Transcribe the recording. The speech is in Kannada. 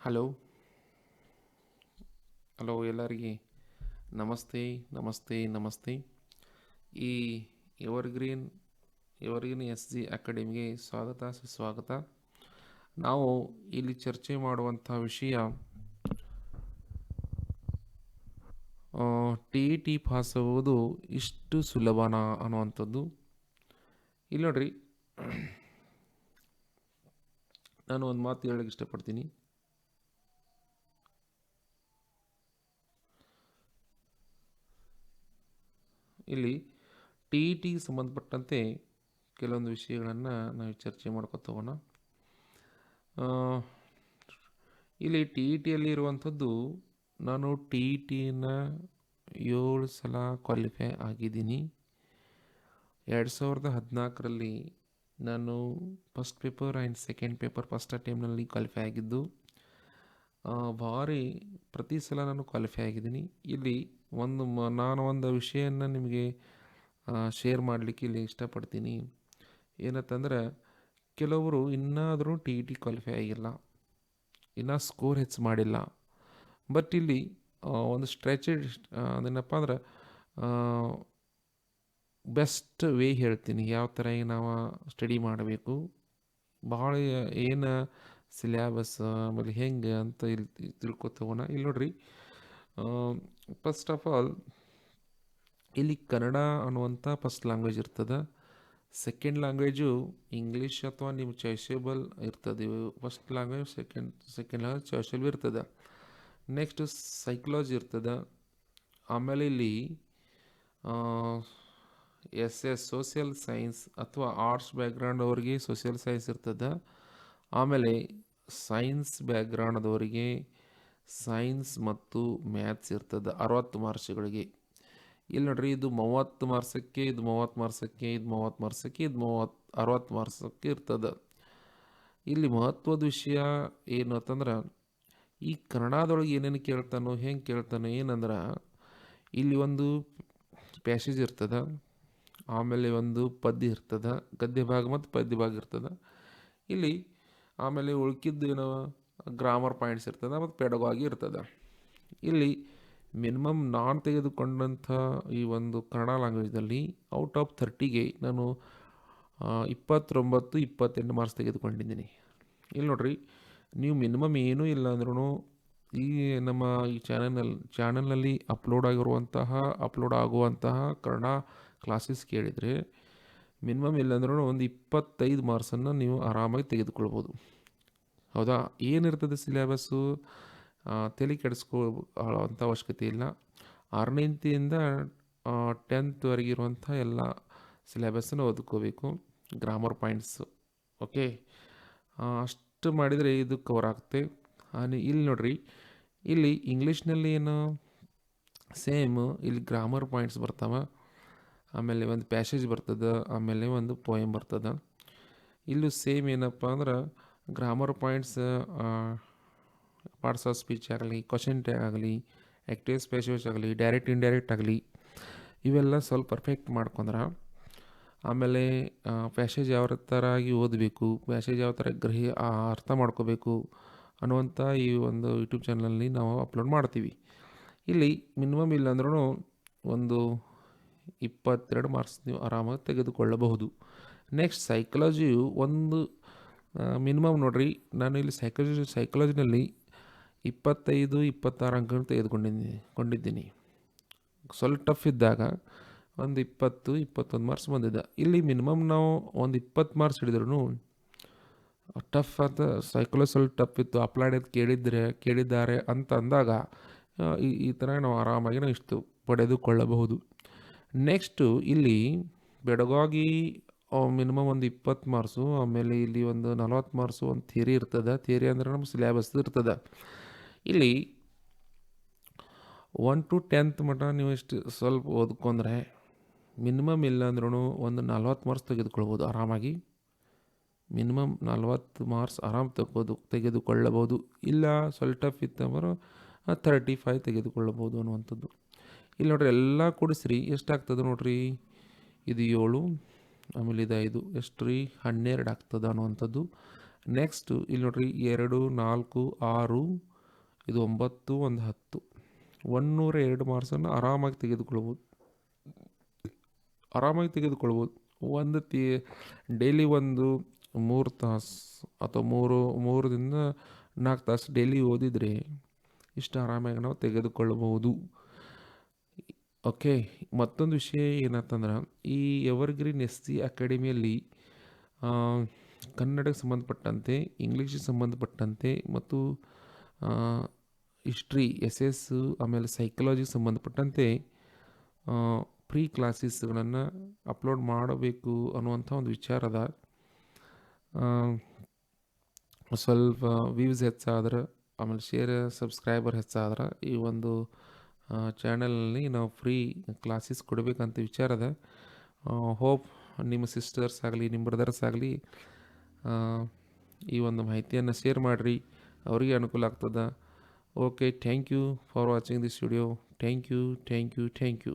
ಹಲೋ. ಹಲೋ ಎಲ್ಲರಿಗೆ. ನಮಸ್ತೆ ನಮಸ್ತೆ ನಮಸ್ತೆ. ಈ ಎವರ್ಗ್ರೀನ್ ಎವರ್ಗ್ರೀನ್ ಎಸ್ ಜಿ ಅಕಾಡೆಮಿಗೆ ಸ್ವಾಗತ, ಸುಸ್ವಾಗತ. ನಾವು ಇಲ್ಲಿ ಚರ್ಚೆ ಮಾಡುವಂಥ ವಿಷಯ ಟಿ ಇ ಟಿ ಪಾಸ್ ಆಗುವುದು ಇಷ್ಟು ಸುಲಭನಾ ಅನ್ನುವಂಥದ್ದು. ಇಲ್ಲಿ ನೋಡ್ರಿ. ನಾನು ಒಂದು ಮಾತು ಹೇಳಕ್ಕೆ ಇಷ್ಟಪಡ್ತೀನಿ. ಇಲ್ಲಿ ಟಿ ಇ ಟಿಗೆ ಸಂಬಂಧಪಟ್ಟಂತೆ ಕೆಲವೊಂದು ವಿಷಯಗಳನ್ನು ನಾವು ಚರ್ಚೆ ಮಾಡ್ಕೊತ ಹೋಗೋಣ. ಇಲ್ಲಿ ಟಿ ಇ ಟಿಯಲ್ಲಿ ಇರುವಂಥದ್ದು ನಾನು ಟಿ ಇ ಟಿನ ಏಳು ಸಲ ಕ್ವಾಲಿಫೈ ಆಗಿದ್ದೀನಿ. ಎರಡು ಸಾವಿರದ ಹದಿನಾಲ್ಕರಲ್ಲಿ ನಾನು first paper and second paper first ಅಟೆಂಪ್ಟ್ನಲ್ಲಿ qualify ಆಗಿದ್ದು ಭಾರಿ ಪ್ರತಿ ಸಲ ನಾನು ಕ್ವಾಲಿಫೈ ಆಗಿದ್ದೀನಿ. ಇಲ್ಲಿ ಒಂದು ಮ, ನಾನು ಒಂದು ವಿಷಯನ ನಿಮಗೆ ಶೇರ್ ಮಾಡಲಿಕ್ಕೆ ಇಲ್ಲಿ ಇಷ್ಟಪಡ್ತೀನಿ. ಏನಂತಂದ್ರೆ, ಕೆಲವರು ಇನ್ನಾದರೂ ಟಿ ಇ ಟಿ ಕ್ವಾಲಿಫೈ ಆಗಿಲ್ಲ. ಇನ್ನೂ ಸ್ಕೋರ್ ಹೆಚ್ಚು ಮಾಡಿಲ್ಲ. ಬಟ್ ಇಲ್ಲಿ ಒಂದು ಸ್ಟ್ರೆಚೆಡ್ ಅದೇನಪ್ಪ ಅಂದ್ರೆ ಬೆಸ್ಟ್ ವೇ ಹೇಳ್ತೀನಿ. ಯಾವ ಥರ ನಾವು ಸ್ಟಡಿ ಮಾಡಬೇಕು. ಭಾಳ ಏನು ಸಿಲೆಬಸ್, ಆಮೇಲೆ ಹೆಂಗೆ ಅಂತ ಇಲ್ಲಿ ತಿಳ್ಕೊತ ಇಲ್ಲಿ ನೋಡ್ರಿ ಫಸ್ಟ್ ಆಫ್ ಆಲ್ ಇಲ್ಲಿ ಕನ್ನಡ ಅನ್ನುವಂಥ ಫಸ್ಟ್ ಲ್ಯಾಂಗ್ವೇಜ್ ಇರ್ತದೆ. ಸೆಕೆಂಡ್ ಲ್ಯಾಂಗ್ವೇಜು ಇಂಗ್ಲೀಷ್ ಅಥವಾ ನಿಮ್ಮ ಚಾಯ್ಸೇಬಲ್ ಇರ್ತದೆ. First language second second language choiceable ಇರ್ತದೆ. ನೆಕ್ಸ್ಟ್ ಸೈಕಲಾಜಿ ಇರ್ತದೆ. ಆಮೇಲೆ ಇಲ್ಲಿ ಎಸ್ ಎಸ್ ಸೋಷಿಯಲ್ ಸೈನ್ಸ್ ಅಥವಾ ಆರ್ಟ್ಸ್ ಬ್ಯಾಕ್ಗ್ರೌಂಡ್ ಅವ್ರಿಗೆ ಸೋಷಿಯಲ್ ಸೈನ್ಸ್ ಇರ್ತದೆ. ಆಮೇಲೆ ಸೈನ್ಸ್ ಬ್ಯಾಕ್ಗ್ರೌಂಡ್ದವರಿಗೆ ಸೈನ್ಸ್ ಮತ್ತು ಮ್ಯಾಥ್ಸ್ ಇರ್ತದೆ ಅರವತ್ತು ಮಾರ್ಕ್ಸ್ಗಳಿಗೆ. ಇಲ್ಲಿ ನೋಡ್ರಿ ಇದು ಮೂವತ್ತು ಮಾರ್ಕ್ಸಕ್ಕೆ ಇದು ಮೂವತ್ತು ಮಾರ್ಕ್ಸಕ್ಕೆ ಇದು ಮೂವತ್ತು ಮಾರ್ಕ್ಸಕ್ಕೆ ಇದು ಮೂವತ್ತು, ಅರವತ್ತು ಮಾರ್ಕ್ಸಕ್ಕೆ ಇರ್ತದೆ. ಇಲ್ಲಿ ಮಹತ್ವದ ವಿಷಯ ಏನು ಅಂತಂದ್ರೆ, ಈ ಕನ್ನಡದೊಳಗೆ ಏನೇನು ಕೇಳ್ತಾನೋ, ಹೆಂಗೆ ಕೇಳ್ತಾನೋ ಏನಂದ್ರೆ, ಇಲ್ಲಿ ಒಂದು ಪ್ಯಾಸೇಜ್ ಇರ್ತದೆ, ಆಮೇಲೆ ಒಂದು ಪದ್ಯ ಇರ್ತದೆ ಗದ್ಯ ಭಾಗ ಮತ್ತು ಪದ್ಯ ಭಾಗ ಇರ್ತದೆ. ಇಲ್ಲಿ ಆಮೇಲೆ ಉಳ್ಕಿದ್ದು ಏನೋ ಗ್ರಾಮರ್ ಪಾಯಿಂಟ್ಸ್ ಇರ್ತದೆ, ಮತ್ತು ಪೆಡಗಾಗಿ ಇರ್ತದೆ. ಇಲ್ಲಿ ಮಿನಿಮಮ್ ನಾನು ತೆಗೆದುಕೊಂಡಂಥ ಈ ಒಂದು ಕನ್ನಡ ಲ್ಯಾಂಗ್ವೇಜ್ನಲ್ಲಿ ಔಟ್ ಆಫ್ ಥರ್ಟಿಗೆ ನಾನು ಇಪ್ಪತ್ತೊಂಬತ್ತು, ಇಪ್ಪತ್ತೆಂಟು ಮಾರ್ಕ್ಸ್ ತೆಗೆದುಕೊಂಡಿದ್ದೀನಿ. ಇಲ್ಲಿ ನೋಡ್ರಿ, ನೀವು ಮಿನಿಮಮ್ ಏನೂ ಇಲ್ಲ ಅಂದ್ರೂ ಈ ನಮ್ಮ ಈ ಚಾನಲ್ನಲ್ಲಿ ಚಾನಲ್ನಲ್ಲಿ ಅಪ್ಲೋಡ್ ಆಗಿರುವಂತಹ ಅಪ್ಲೋಡ್ ಆಗುವಂತಹ ಕನ್ನಡ ಕ್ಲಾಸಸ್ ಕೇಳಿದರೆ ಮಿನಿಮಮ್ ಇಲ್ಲಾಂದ್ರೂ ಒಂದು ಇಪ್ಪತ್ತೈದು ಮಾರ್ಕ್ಸನ್ನು ನೀವು ಆರಾಮಾಗಿ ತೆಗೆದುಕೊಳ್ಬೋದು. ಹೌದಾ? ಏನಿರ್ತದೆ ಸಿಲೆಬಸ್ಸು? ತಲೆ ಕೆಡಿಸ್ಕೊ ಅಂಥ ಅವಶ್ಯಕತೆ ಇಲ್ಲ. ಆರನೇಂತಿಯಿಂದ ಟೆಂತ್ವರೆಗೆ ಇರುವಂಥ ಎಲ್ಲ ಸಿಲೆಬಸ್ಸನ್ನು ಓದ್ಕೋಬೇಕು. ಗ್ರಾಮರ್ ಪಾಯಿಂಟ್ಸು ಓಕೆ ಅಷ್ಟು ಮಾಡಿದರೆ ಇದು ಕವರ್ ಆಗುತ್ತೆ. ಇಲ್ಲಿ ನೋಡ್ರಿ. ಇಲ್ಲಿ ಇಂಗ್ಲೀಷ್ನಲ್ಲಿ ಏನು? ಸೇಮ್ ಇಲ್ಲಿ ಗ್ರಾಮರ್ ಪಾಯಿಂಟ್ಸ್ ಬರ್ತಾವೆ. ಆಮೇಲೆ ಒಂದು ಪ್ಯಾಸೇಜ್ ಬರ್ತದೆ, ಆಮೇಲೆ ಒಂದು ಪೋಯಮ್ ಬರ್ತದೆ. ಇಲ್ಲೂ ಸೇಮ್ ಏನಪ್ಪ ಅಂದ್ರೆ grammar points parts of speech ಆಗಲಿ ಕ್ವಶನ್ ಟ್ಯಾಗ್ ಆಗಲಿ ಆ್ಯಕ್ಟಿವ್ ಸ್ಪೆಷಲ್ಸ್ ಆಗಲಿ ಡೈರೆಕ್ಟ್ ಇಂಡೈರೆಕ್ಟ್ ಆಗಲಿ, ಇವೆಲ್ಲ ಸ್ವಲ್ಪ ಪರ್ಫೆಕ್ಟ್ ಮಾಡ್ಕೊಂಡ್ರೆ ಆಮೇಲೆ ಪ್ಯಾಸೇಜ್ ಯಾವ ಥರ ಆಗಿ ಓದಬೇಕು ಪ್ಯಾಸೇಜ್ ಯಾವ ಥರ ಗ್ರಹಿ ಅರ್ಥ ಮಾಡ್ಕೋಬೇಕು ಅನ್ನುವಂಥ ಈ ಒಂದು ಯೂಟ್ಯೂಬ್ ಚಾನಲಲ್ಲಿ ನಾವು ಅಪ್ಲೋಡ್ ಮಾಡ್ತೀವಿ. ಇಲ್ಲಿ ಮಿನಿಮಮ್ ಇಲ್ಲಾಂದ್ರೂ ಒಂದು ಇಪ್ಪತ್ತೆರಡು ಮಾರ್ಕ್ಸ್ ನೀವು ಆರಾಮಾಗಿ ತೆಗೆದುಕೊಳ್ಳಬಹುದು. ನೆಕ್ಸ್ಟ್ ಸೈಕಲಾಜಿಯು ಒಂದು ಮಿನಿಮಮ್ ನೋಡ್ರಿ. ನಾನು ಇಲ್ಲಿ ಸೈಕಾಲಜಿ ಸೈಕಾಲಜಿನಲ್ಲಿ ಇಪ್ಪತ್ತೈದು, ಇಪ್ಪತ್ತಾರು ಅಂಕಗಳನ್ನು ತೆಗೆದುಕೊಂಡಿದ್ದೀನಿ ಕೊಂಡಿದ್ದೀನಿ. ಸ್ವಲ್ಪ ಟಫ್ ಇದ್ದಾಗ ಒಂದು ಇಪ್ಪತ್ತು, ಇಪ್ಪತ್ತೊಂದು ಮಾರ್ಕ್ಸ್ ಬಂದಿದ್ದೆ ಇಲ್ಲಿ ಮಿನಿಮಮ್ ನಾವು ಒಂದು ಇಪ್ಪತ್ತು ಮಾರ್ಕ್ಸ್ ಹಿಡಿದ್ರೂ ಟಫ್ ಅಂತ ಸೈಕಾಲಜಿ ಸ್ವಲ್ಪ ಟಫ್ ಇತ್ತು. ಅಪ್ಲೈಡ್ ಕೇಳಿದ್ರೆ, ಕೇಳಿದ್ದಾರೆ ಅಂತ ಅಂದಾಗ ಈ ಈ ಥರ ನಾವು ಆರಾಮಾಗಿ ನಾವು ಇಷ್ಟು ಪಡೆದುಕೊಳ್ಳಬಹುದು. ನೆಕ್ಸ್ಟು ಇಲ್ಲಿ ಬೆಳಗಾಗಿ ಮಿನಿಮಮ್ ಒಂದು ಇಪ್ಪತ್ತು ಮಾರ್ಸು ಆಮೇಲೆ ಇಲ್ಲಿ ಒಂದು ನಲ್ವತ್ತು ಮಾರ್ಸು ಒಂದು ಥಿಯರಿ ಇರ್ತದೆ. ಥಿಯರಿ ಅಂದ್ರೆ ನಮ್ಮ ಸಿಲೆಬಸ್ ಇರ್ತದೆ. ಇಲ್ಲಿ ಒನ್ ಟು ಟೆಂತ್ ಮಟ್ಟ ನೀವು ಇಷ್ಟು ಸ್ವಲ್ಪ ಓದ್ಕೊಂಡ್ರೆ ಮಿನಿಮಮ್ ಇಲ್ಲ ಅಂದ್ರೂ ಒಂದು ನಲ್ವತ್ತು ಮಾರ್ಕ್ಸ್ ತೆಗೆದುಕೊಳ್ಬೋದು ಆರಾಮಾಗಿ. ಮಿನಿಮಮ್ ನಲ್ವತ್ತು ಮಾರ್ಕ್ಸ್ ಆರಾಮ್ ತಗೋದು ತೆಗೆದುಕೊಳ್ಳಬಹುದು. ಇಲ್ಲ ಸ್ವಲ್ಪ ಟಫ್ ಇತ್ತಂದ್ರೆ ತರ್ಟಿ ಫೈವ್ ತೆಗೆದುಕೊಳ್ಳಬಹುದು ಅನ್ನುವಂಥದ್ದು. ಇಲ್ಲಿ ನೋಡ್ರಿ ಎಲ್ಲ ಕೂಡಿಸ್ರಿ. ಎಷ್ಟಾಗ್ತದೆ ನೋಡ್ರಿ? ಇದು ಏಳು, ಆಮೇಲೆ ಇದು ಐದು. ಎಷ್ಟು ರೀ? ಹನ್ನೆರಡು ಆಗ್ತದೆ ಅನ್ನುವಂಥದ್ದು. ನೆಕ್ಸ್ಟು ಇಲ್ಲಿ ನೋಡ್ರಿ, ಎರಡು, ನಾಲ್ಕು, ಆರು, ಇದು ಒಂಬತ್ತು, ಒಂದು ಹತ್ತು. ಒನ್ನೂರ ಎರಡು ಮಾರ್ಕ್ಸನ್ನು ಆರಾಮಾಗಿ ತೆಗೆದುಕೊಳ್ಬೋದು. ಆರಾಮಾಗಿ ತೆಗೆದುಕೊಳ್ಬೋದು. ಒಂದು ತಿ ಡೈಲಿ ಒಂದು ಮೂರು ತಾಸು ಅಥವಾ ಮೂರು, ಮೂರರಿಂದ ನಾಲ್ಕು ತಾಸು ಡೈಲಿ ಓದಿದರೆ ಇಷ್ಟು ಆರಾಮಾಗಿ ನಾವು ತೆಗೆದುಕೊಳ್ಳಬಹುದು ಓಕೆ, ಮತ್ತೊಂದು ವಿಷಯ ಏನಂತಂದ್ರೆ, ಈ ಎವರ್ಗ್ರೀನ್ ಎಸ್ ಸಿ ಅಕಾಡೆಮಿಯಲ್ಲಿ ಕನ್ನಡಕ್ಕೆ ಸಂಬಂಧಪಟ್ಟಂತೆ ಇಂಗ್ಲೀಷಿಗೆ ಸಂಬಂಧಪಟ್ಟಂತೆ ಮತ್ತು ಹಿಸ್ಟ್ರಿ ಎಸ್ ಎಸ್ ಆಮೇಲೆ ಸೈಕಲಾಜಿಗೆ ಸಂಬಂಧಪಟ್ಟಂತೆ ಪ್ರೀ ಕ್ಲಾಸಸ್ಗಳನ್ನು ಅಪ್ಲೋಡ್ ಮಾಡಬೇಕು ಅನ್ನುವಂಥ ಒಂದು ವಿಚಾರ ಅದ. ಸ್ವಲ್ಪ ವ್ಯೂಸ್ ಹೆಚ್ಚಾದ್ರೆ, ಆಮೇಲೆ ಶೇರ್ ಸಬ್ಸ್ಕ್ರೈಬರ್ ಹೆಚ್ಚಾದ್ರೆ, ಈ ಒಂದು ಚಾನಲ್ನಲ್ಲಿ ನಾವು ಫ್ರೀ ಕ್ಲಾಸಸ್ ಕೊಡಬೇಕಂತ ವಿಚಾರ ಅದ. ಹೋಪ್ ನಿಮ್ಮ ಸಿಸ್ಟರ್ಸ್ ಆಗಲಿ, ನಿಮ್ಮ ಬ್ರದರ್ಸ್ ಆಗಲಿ ಈ ಒಂದು ಮಾಹಿತಿಯನ್ನು ಶೇರ್ ಮಾಡಿರಿ. ಅವರಿಗೆ ಅನುಕೂಲ ಆಗ್ತದೆ. Okay thank you for watching this video thank you thank you thank you